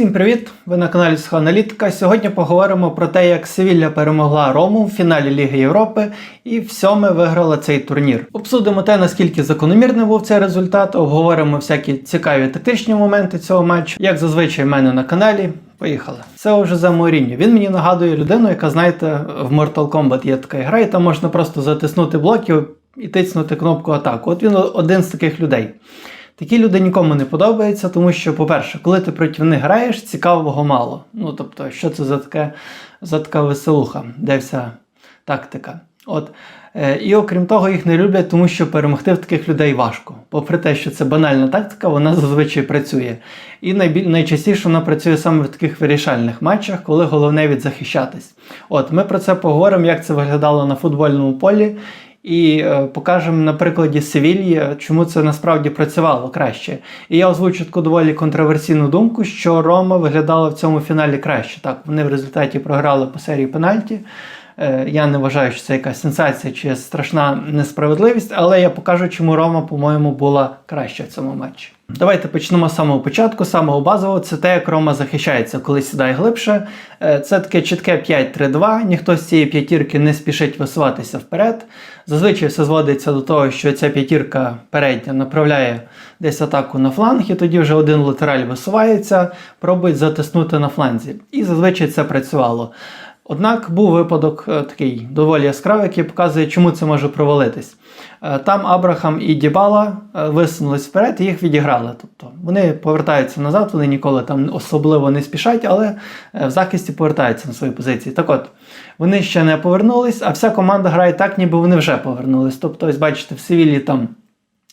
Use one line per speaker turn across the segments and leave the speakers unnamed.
Всім привіт! Ви на каналі Психоаналітика. Сьогодні поговоримо про те, як Севілля перемогла Рому в фіналі Ліги Європи і в сьоме виграла цей турнір. Обсудимо те, наскільки закономірний був цей результат, обговоримо всякі цікаві тактичні моменти цього матчу, як зазвичай в мене на каналі. Поїхали. Це вже за Моріньо. Він мені нагадує людину, яка, знаєте, в Mortal Kombat є така гра, і там можна просто затиснути блоків і тиснути кнопку атаку. От він один з таких людей. Такі люди нікому не подобаються, тому що, по-перше, коли ти проти них граєш, цікавого мало. Ну, тобто, що це за таке за така веселуха, де вся тактика. От. Е, і окрім того, їх не люблять, тому що перемогти в таких людей важко. Попри те, що це банальна тактика, вона зазвичай працює. І найбіль... найчастіше вона працює саме в таких вирішальних матчах, коли головне відзахищатись. От ми про це поговоримо, як це виглядало на футбольному полі. І е, покажемо на прикладі Севільї, чому це насправді працювало краще. І я озвучу таку доволі контроверсійну думку, що Рома виглядала в цьому фіналі краще. Так, вони в результаті програли по серії пенальті. Е, я не вважаю, що це якась сенсація чи страшна несправедливість, але я покажу, чому Рома, по-моєму, була краще в цьому матчі. Давайте почнемо з самого початку, самого базового. Це те, як Рома захищається, коли сідає глибше. Е, Це таке чітке 5-3-2. Ніхто з цієї п'ятірки не спішить висуватися вперед. Зазвичай все зводиться до того, що ця п'ятірка передня направляє десь атаку на фланг, і тоді вже один латераль висувається, пробують затиснути на фланзі. І зазвичай це працювало. Однак був випадок е, такий доволі яскравий, який показує, чому це може провалитись. Е, Там Абрахам і Дібала е, висунулись вперед і їх відіграли. Тобто вони повертаються назад, вони ніколи там особливо не спішать, але в захисті повертаються на свої позиції. Так от, вони ще не повернулись, а вся команда грає так, ніби вони вже повернулись. Тобто, ось бачите, в Севілі там.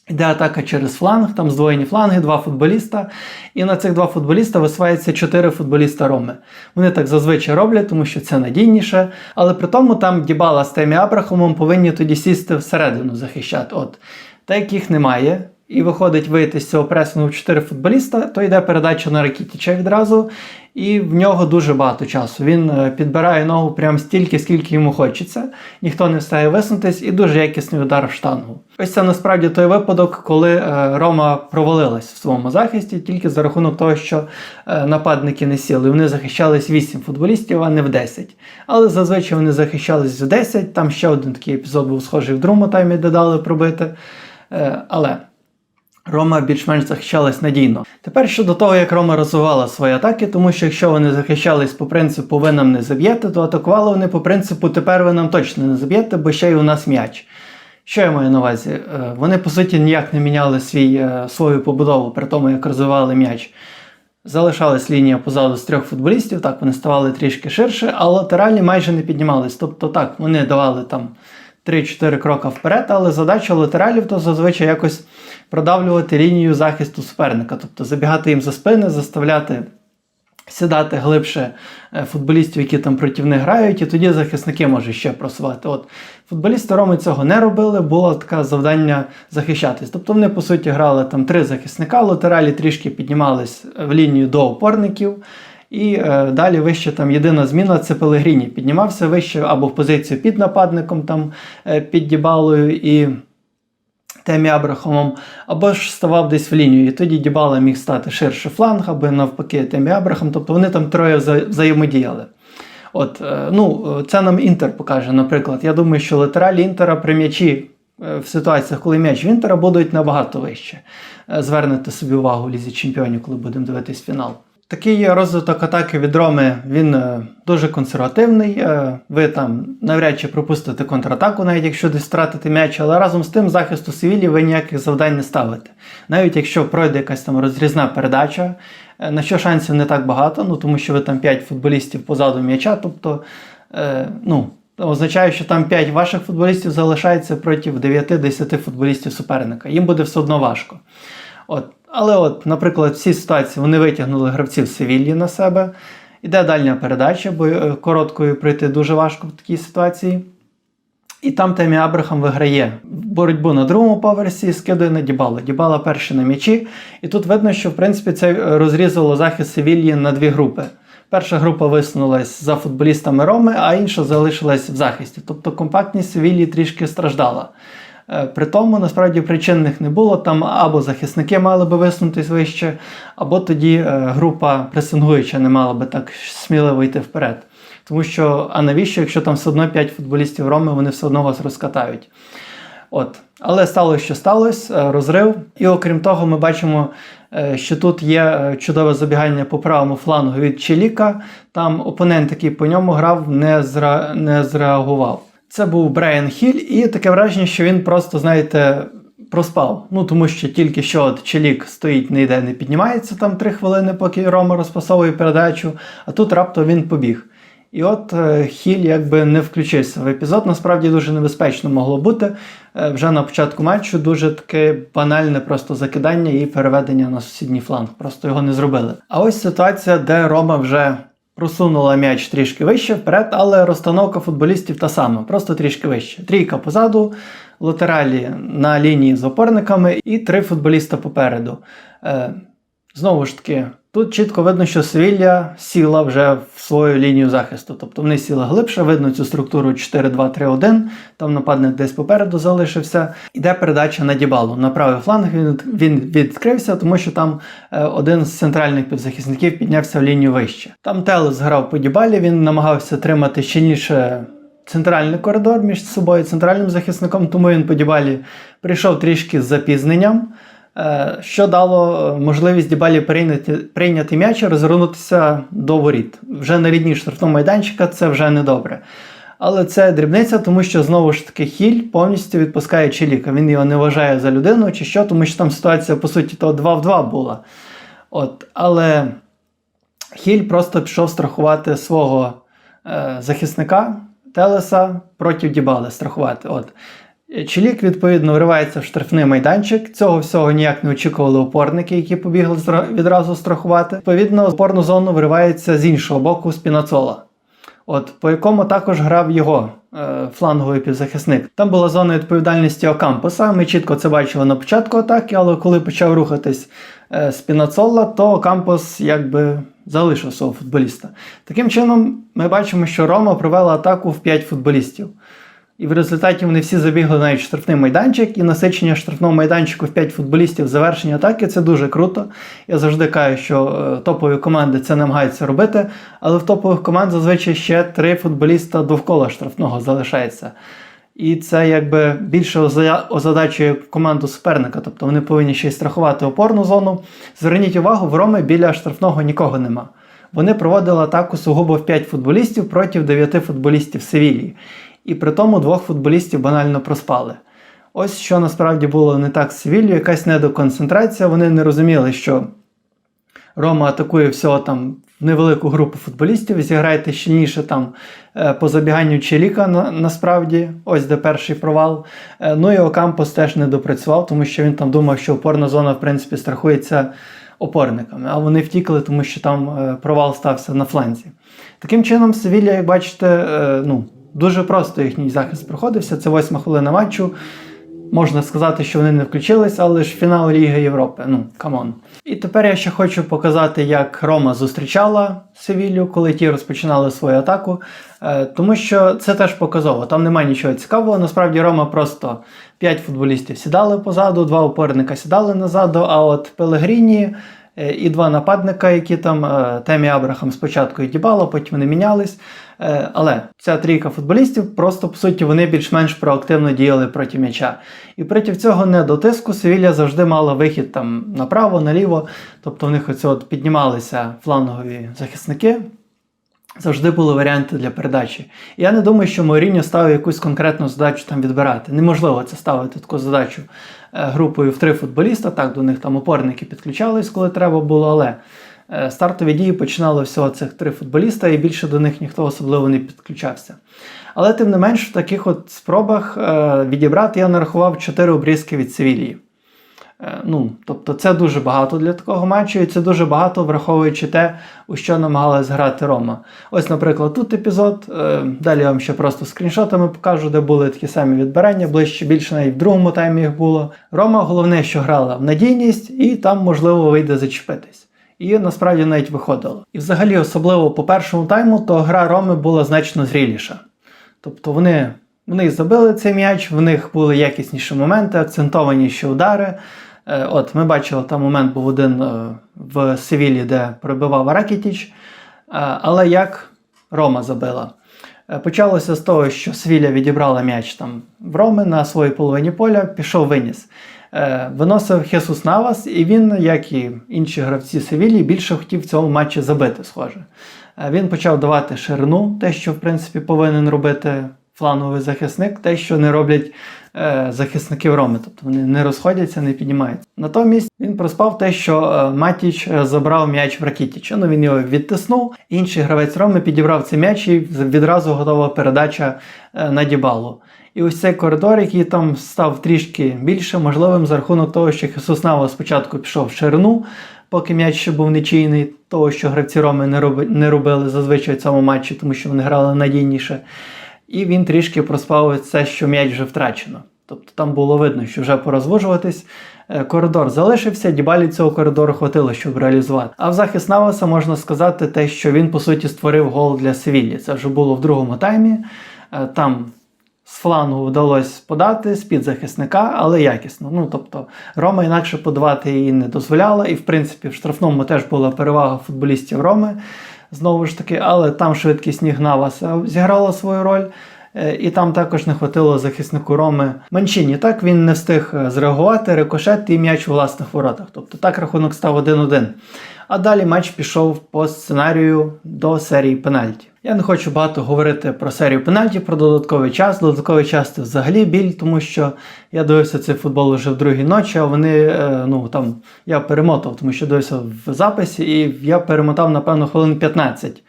Йде атака через фланг, там здвоєні фланги, два футболіста. І на цих два футболіста висувається чотири футболіста Роми. Вони так зазвичай роблять, тому що це надійніше. Але при тому там Дібала з Темі Абрахамом повинні тоді сісти всередину захищати. От. Так як їх немає, і виходить вийти з цього пресингу в 4 футболіста, то йде передача на Ракітіча відразу, і в нього дуже багато часу. Він е, підбирає ногу прям стільки, скільки йому хочеться, ніхто не встає висунутись, і дуже якісний удар в штангу. Ось це насправді той випадок, коли е, Рома провалилась в своєму захисті, тільки за рахунок того, що е, нападники не сіли. Вони захищались 8 футболістів, а не в 10. Але зазвичай вони захищались в 10. Там ще один такий епізод був схожий в другому таймі, де дали пробити. Але. Рома більш-менш захищалась надійно. Тепер щодо того, як Рома розвивала свої атаки, тому що якщо вони захищались по принципу ви нам не заб'єте, то атакували вони по принципу тепер ви нам точно не заб'єте, бо ще й у нас м'яч. Що я маю на увазі? Е, вони, по суті, ніяк не міняли свій, е, свою побудову при тому, як розвивали м'яч. Залишалась лінія позаду з трьох футболістів, так, вони ставали трішки ширше, а латеральні майже не піднімались. Тобто так, вони давали там 3-4 кроки вперед, але задача латералів то зазвичай якось продавлювати лінію захисту суперника, тобто забігати їм за спини, заставляти сідати глибше е, футболістів, які там проти них грають, і тоді захисники можуть ще просувати. От Футболісти Роми цього не робили, було таке завдання захищатись. Тобто вони, по суті, грали там три захисника, латералі трішки піднімались в лінію до опорників. І е, далі вище там єдина зміна це Пелегріні. Піднімався вище або в позицію під нападником, там е, під Дібалою і Темі Абрахамом, або ж ставав десь в лінію. І тоді Дібала міг стати ширше фланг, або навпаки Темі Абрахам. Тобто вони там троє взаємодіяли. От, е, ну, Це нам Інтер покаже, наприклад. Я думаю, що латералі Інтера при м'ячі. е, В ситуаціях, коли м'яч в Інтера будуть набагато вище. Е, Звернете собі увагу в Лізі Чемпіонів, коли будемо дивитись фінал. Такий розвиток атаки від Роми він е, дуже консервативний. Е, Ви там навряд чи пропустите контратаку, навіть якщо десь втратите м'яч, але разом з тим захисту Севілі ви ніяких завдань не ставите. Навіть якщо пройде якась там розрізна передача, е, на що шансів не так багато, ну тому що ви там 5 футболістів позаду м'яча, тобто ну, означає, що там 5 ваших футболістів залишається проти 9-10 футболістів суперника. Їм буде все одно важко. От. Але, от, наприклад, в цій ситуації вони витягнули гравців Севіллі на себе. Іде дальня передача, бо е, короткою пройти дуже важко в такій ситуації. І там Темі Абрахам виграє боротьбу на другому поверсі, скидує на Дібала. Дібала перший на м'ячі. І тут видно, що в принципі це розрізало захист Севільї на дві групи. Перша група висунулась за футболістами Роми, а інша залишилась в захисті. Тобто компактність Севілії трішки страждала. Е, При тому насправді причинних не було. Там або захисники мали би висунутись вище, або тоді е, група пресингуюча не мала би так сміливо йти вперед. Тому що, а навіщо, якщо там все одно 5 футболістів Роми, вони все одно вас розкатають. От. Але сталося, що сталося, е, розрив. І окрім того, ми бачимо, що тут є чудове забігання по правому флангу від Челіка. Там опонент, який по ньому грав, не зреагував. Це був Брайан Хіль, і таке враження, що він просто, знаєте, проспав. Ну тому що тільки що от Челік стоїть, не йде, не піднімається там три хвилини, поки Рома розпасовує передачу, а тут раптом він побіг. І от е, Хіль якби не включився в епізод. Насправді дуже небезпечно могло бути. Е, Вже на початку матчу дуже таке банальне просто закидання і переведення на сусідній фланг. Просто його не зробили. А ось ситуація, де Рома вже просунула м'яч трішки вище вперед, але розстановка футболістів та сама, просто трішки вище. Трійка позаду, латералі на лінії з опорниками і три футболіста попереду. Е, Знову ж таки, тут чітко видно, що Севілля сіла вже в свою лінію захисту. Тобто вони сіли глибше, видно цю структуру 4-2-3-1, там нападник десь попереду залишився. Іде передача на Дібалу. На правий фланг він, він відкрився, тому що там е, один з центральних півзахисників піднявся в лінію вище. Там Телес грав по Дібалі, він намагався тримати щільніше центральний коридор між собою центральним захисником, тому він по Дібалі прийшов трішки з запізненням. Е, що дало е, можливість Дібалі прийняти, прийняти м'яч і розвернутися до воріт. Вже на рідній штрафному майданчика це вже не добре. Але це дрібниця, тому що знову ж таки хіль повністю відпускає Челіка. Він його не вважає за людину чи що, тому що там ситуація, по суті, то 2 в 2 була. От, Але Хіль просто пішов страхувати свого е, захисника Телеса проти Дібали страхувати. От. Чилік, відповідно, вривається в штрафний майданчик. Цього всього ніяк не очікували опорники, які побігли відразу страхувати. Відповідно, опорну зону виривається з іншого боку Спінацола. От, по якому також грав його е, фланговий півзахисник. Там була зона відповідальності Окампоса. Ми чітко це бачили на початку атаки, але коли почав рухатись е, Спінацола, то Окампос якби залишив свого футболіста. Таким чином, ми бачимо, що Рома провела атаку в 5 футболістів. І в результаті вони всі забігли навіть в штрафний майданчик, і насичення штрафного майданчику в 5 футболістів завершення атаки це дуже круто. Я завжди кажу, що е, топові команди це намагаються робити, але в топових команд зазвичай ще 3 футболіста довкола штрафного залишається. І це якби більше озадачує команду суперника, тобто вони повинні ще й страхувати опорну зону. Зверніть увагу, в Роми біля штрафного нікого нема. Вони проводили атаку сугубо в 5 футболістів проти 9 футболістів Севілії. І при тому двох футболістів банально проспали. Ось що насправді було не так з Севілью, якась недоконцентрація. Вони не розуміли, що Рома атакує всього там невелику групу футболістів. Зіграйте щільніше там е, по забіганню Челіка на, насправді, ось де перший провал. Е, Ну і Окампос теж не допрацював, тому що він там думав, що опорна зона, в принципі, страхується опорниками, а вони втікли, тому що там е, провал стався на фланзі. Таким чином, Севілля, як бачите, ну, дуже просто їхній захист проходився. Це восьма хвилина матчу. Можна сказати, що вони не включились, але ж фінал Ліги Європи. Ну, камон. І тепер я ще хочу показати, як Рома зустрічала Севілью, коли ті розпочинали свою атаку. Е, тому що це теж показово. Там немає нічого цікавого. Насправді Рома просто 5 футболістів сідали позаду, два опорника сідали назаду, а от Пелегріні і два нападника, які там е, Темі Абрахам спочатку і дібало, потім вони мінялись. Е, Але ця трійка футболістів просто по суті вони більш-менш проактивно діяли проти м'яча. І проти цього недотиску Севілля завжди мала вихід там направо, наліво. Тобто в них оце от піднімалися флангові захисники. Завжди були варіанти для передачі. Я не думаю, що Моріньо ставив якусь конкретну задачу там відбирати. Неможливо це ставити таку задачу е, групою в три футболіста. Так, до них там опорники підключались, коли треба було, але е, стартові дії починали всього цих три футболіста, і більше до них ніхто особливо не підключався. Але тим не менш, в таких от спробах е, відібрати я нарахував 4 обрізки від Севілії. Е, Ну, тобто це дуже багато для такого матчу, і це дуже багато, враховуючи те, у що намагалась грати Рома. Ось, наприклад, тут епізод. е, Далі я вам ще просто скріншотами покажу, де були такі самі відбирання, ближче більше навіть в другому таймі їх було. Рома головне, що грала в надійність, і там можливо вийде зачепитись. І насправді навіть виходило. І взагалі, особливо по першому тайму, то гра Роми була значно зріліша. Тобто вони Вони забили цей м'яч, в них були якісніші моменти, акцентованіші удари. Е, От ми бачили, там момент був один е, в Севілі, де пробивав Ракітіч. Е, Але як Рома забила? Почалося з того, що Свіля відібрала м'яч там в Роми на своїй половині поля, пішов виніс. Виносив Хесус Навас, і він, як і інші гравці Севілії, більше хотів в цьому матчі забити, схоже. Він почав давати ширину, те, що в принципі повинен робити фланговий захисник, те, що не роблять е, захисники Роми, тобто вони не розходяться, не піднімаються. Натомість він проспав те, що е, Матіч е, забрав м'яч в Ракітіча. Ну він його відтиснув. Інший гравець Роми підібрав цей м'яч і відразу готова передача е, на Дібалу. І ось цей коридор, який там став трішки більше, можливим за рахунок того, що Хесус Навас спочатку пішов в ширину, поки м'яч ще був нечийний, того, що гравці Роми не, роби, не робили зазвичай в цьому матчі, тому що вони грали надійніше. І він трішки проспав це, що м'яч вже втрачено. Тобто там було видно, що вже порозвужуватись. Е, Коридор залишився, Дібалі цього коридору хватило, щоб реалізувати. А в захист Наваса можна сказати те, що він по суті створив гол для Севілі. Це вже було в другому таймі. Е, Там з флангу вдалося подати з-під захисника, але якісно. Ну тобто Рома інакше подавати її не дозволяла, і в принципі в штрафному теж була перевага футболістів Роми. Знову ж таки, але там швидкість ніг Наваса зіграла свою роль. Е, І там також не хватило захиснику Роми Манчині. Так він не встиг е, зреагувати, рикошет і м'яч у власних воротах. Тобто так рахунок став 1-1. А далі матч пішов по сценарію до серії пенальті. Я не хочу багато говорити про серію пенальті, про додатковий час. Додатковий час це взагалі біль, тому що я дивився цей футбол вже в другій ночі, а вони, е, ну там, я перемотав, тому що дивився в записі, і я перемотав, напевно, хвилин 15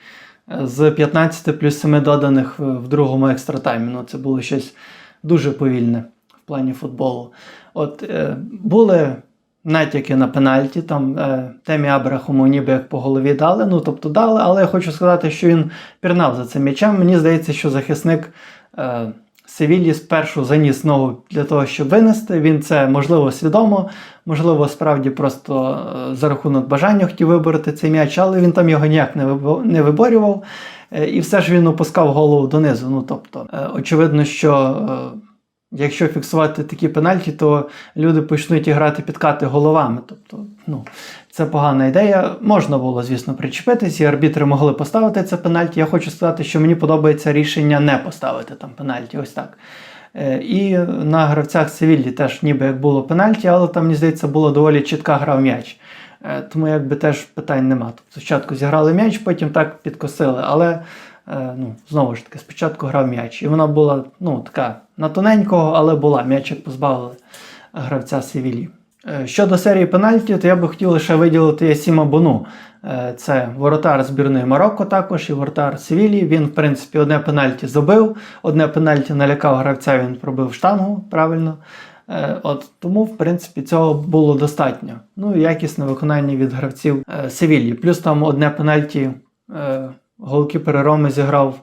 з 15 плюс 7 доданих в другому екстратаймі. Ну, це було щось дуже повільне в плані футболу. От е, були натяки на пенальті, там е, темі Абрахому ніби як по голові дали. Ну, тобто дали, але я хочу сказати, що він пірнав за цим м'ячем. Мені здається, що захисник. Е, Севілі спершу заніс ногу для того, щоб винести. Він це можливо свідомо, можливо, справді просто е, за рахунок бажання хотів вибороти цей м'яч, але він там його ніяк не вибо- не виборював. Е, І все ж він опускав голову донизу. Ну тобто, е, очевидно, що якщо фіксувати такі пенальті, то люди почнуть грати підкати головами. Тобто, ну, це погана ідея. Можна було, звісно, причепитись, і арбітри могли поставити це пенальті. Я хочу сказати, що мені подобається рішення не поставити там пенальті. Ось так. Е, І на гравцях Севіллі теж ніби як було пенальті, але там, мені здається, було доволі чітка гра в м'яч. Е, Тому якби теж питань нема. Тобто спочатку зіграли м'яч, потім так підкосили. Але ну, знову ж таки, спочатку грав м'яч. І вона була ну, така на тоненького, але була. М'ячик позбавили гравця Севілі. Е, Щодо серії пенальті, то я би хотів лише виділити Ясіма Бону. Е, Це воротар збірної Марокко також і воротар Севілі. Він, в принципі, одне пенальті забив, одне пенальті налякав гравця, він пробив штангу правильно. Е, От тому, в принципі, цього було достатньо. Ну якісне виконання від гравців е, Севілі. Плюс там одне пенальті е, голкіпер Роми зіграв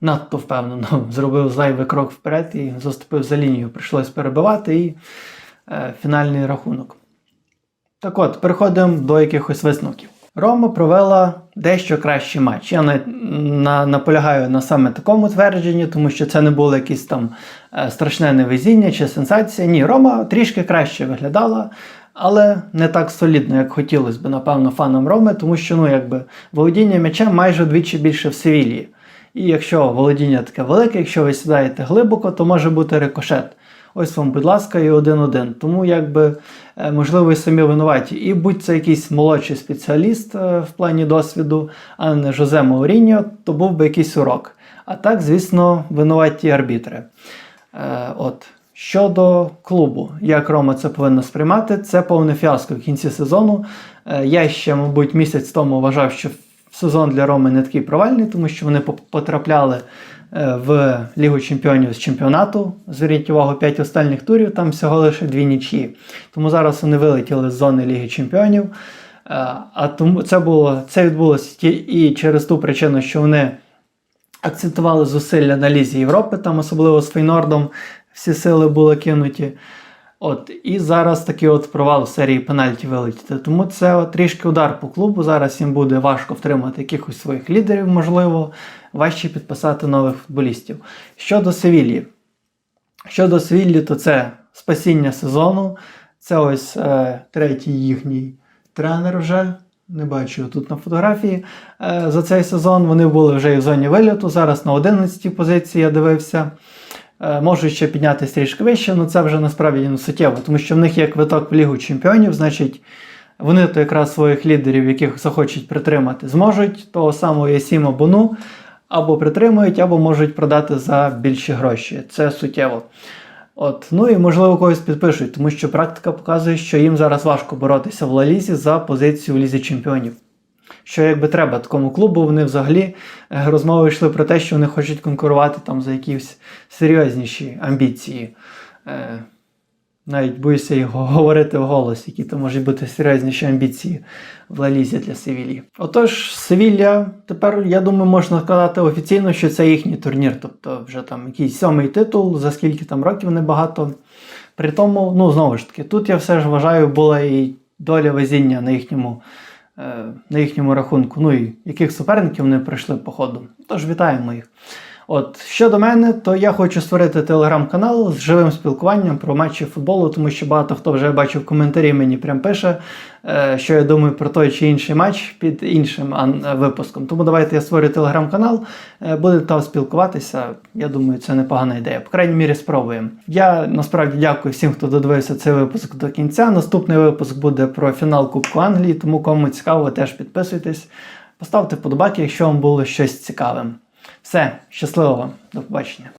надто впевнено. Зробив зайвий крок вперед і заступив за лінію. Прийшлось перебивати і е, фінальний рахунок. Так от, переходимо до якихось висновків. Рома провела дещо кращий матч. Я на, на, наполягаю на саме такому твердженні, тому що це не було якесь там е, страшне невезіння чи сенсація. Ні, Рома трішки краще виглядала, але не так солідно, як хотілося б, напевно, фанам Роми, тому що ну, якби, володіння м'ячем майже вдвічі більше в Севілії. І якщо володіння таке велике, якщо ви сідаєте глибоко, то може бути рикошет. Ось вам, будь ласка, і один-один. Тому якби е, можливо і самі винуваті. І будь це якийсь молодший спеціаліст е, в плані досвіду, а не Жозе Мауріньо, то був би якийсь урок. А так, звісно, винуваті арбітри. Е, От. Щодо клубу, як Рома це повинна сприймати, це повне фіаско в кінці сезону. Е, Я ще, мабуть, місяць тому вважав, що сезон для Роми не такий провальний, тому що вони потрапляли е, в Лігу Чемпіонів з чемпіонату. Зверніть увагу, 5 останніх турів, там всього лише дві нічі. Тому зараз вони вилетіли з зони Ліги Чемпіонів. Е, А тому це було це відбулося і через ту причину, що вони акцентували зусилля на Лізі Європи, там особливо з Фейнордом всі сили були кинуті. От, і зараз такий от провал в серії пенальті вилетіти. Тому це от трішки удар по клубу. Зараз їм буде важко втримати якихось своїх лідерів, можливо, важче підписати нових футболістів. Щодо Севілії, Щодо Свіллі, то це спасіння сезону. Це ось е, третій їхній тренер вже. Не бачу тут на фотографії. Е, за цей сезон вони були вже і в зоні вильоту. Зараз на 11 позиції я дивився. Е, можуть ще піднятися трішки вище, але це вже насправді не суттєво, тому що в них є квиток в Лігу Чемпіонів, значить. Вони то якраз своїх лідерів, яких захочуть притримати, зможуть того самого Ясіма Бону або притримують, або можуть продати за більші гроші. Це суттєво. От, ну і можливо когось підпишуть, тому що практика показує, що їм зараз важко боротися в Лалізі за позицію в Лізі Чемпіонів. Що якби треба такому клубу, вони взагалі е, розмови йшли про те, що вони хочуть конкурувати там за якісь серйозніші амбіції. Е, навіть боюся його говорити вголос, які то можуть бути серйозніші амбіції в Лалізі для Севілії. Отож, Севілля, тепер, я думаю, можна сказати офіційно, що це їхній турнір. Тобто вже там якийсь сьомий титул, за скільки там років небагато. При тому, ну знову ж таки, тут я все ж вважаю, була і доля везіння на їхньому, на їхньому рахунку. Ну і яких суперників вони пройшли по ходу. Тож вітаємо їх. От щодо мене, то я хочу створити телеграм-канал з живим спілкуванням про матчі футболу, тому що багато хто вже бачив коментарі, мені прям пише, е, що я думаю про той чи інший матч під іншим е, випуском. Тому давайте я створю телеграм-канал, е, будете там спілкуватися. Я думаю, це непогана ідея. По крайній мірі, спробуємо. Я насправді дякую всім, хто додивився цей випуск до кінця. Наступний випуск буде про фінал Кубку Англії, тому кому цікаво, теж підписуйтесь. Поставте вподобайки, якщо вам було щось цікаве. Все, щасливо вам, до побачення.